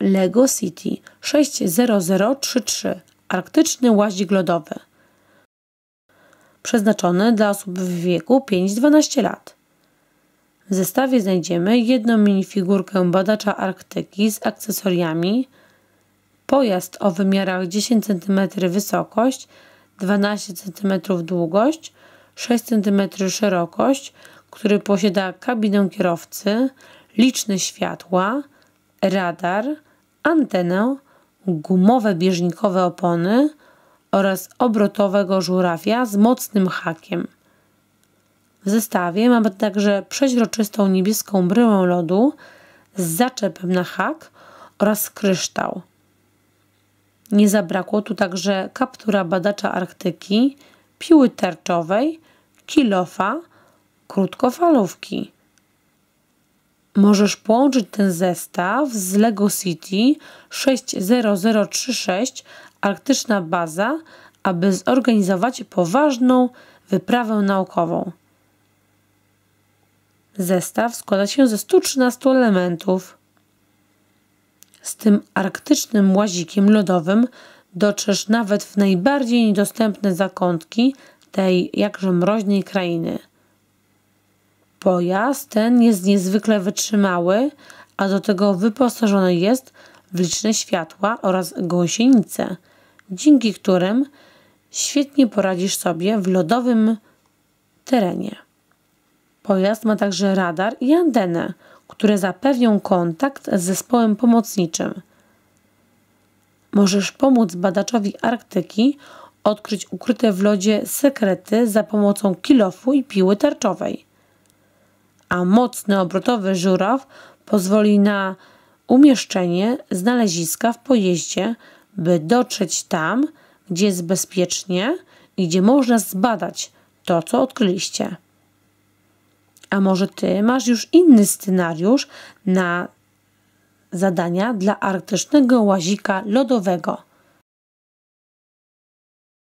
Lego City 60033 Arktyczny łazik lodowy przeznaczony dla osób w wieku 5-12 lat. W zestawie znajdziemy jedną minifigurkę badacza Arktyki z akcesoriami, pojazd o wymiarach 10 cm wysokość, 12 cm długość, 6 cm szerokość, który posiada kabinę kierowcy, liczne światła, radar, antenę, gumowe bieżnikowe opony oraz obrotowego żurawia z mocnym hakiem. W zestawie mamy także przeźroczystą niebieską bryłę lodu z zaczepem na hak oraz kryształ. Nie zabrakło tu także kaptura badacza Arktyki, piły tarczowej, kilofa, krótkofalówki. Możesz połączyć ten zestaw z LEGO City 60036 Arktyczna Baza, aby zorganizować poważną wyprawę naukową. Zestaw składa się ze 113 elementów. Z tym arktycznym łazikiem lodowym dotrzesz nawet w najbardziej niedostępne zakątki tej jakże mroźnej krainy. Pojazd ten jest niezwykle wytrzymały, a do tego wyposażony jest w liczne światła oraz gąsienice, dzięki którym świetnie poradzisz sobie w lodowym terenie. Pojazd ma także radar i antenę, które zapewnią kontakt z zespołem pomocniczym. Możesz pomóc badaczowi Arktyki odkryć ukryte w lodzie sekrety za pomocą kilofu i piły tarczowej. A mocny obrotowy żuraw pozwoli na umieszczenie znaleziska w pojeździe, by dotrzeć tam, gdzie jest bezpiecznie i gdzie można zbadać to, co odkryliście. A może ty masz już inny scenariusz na zadania dla arktycznego łazika lodowego?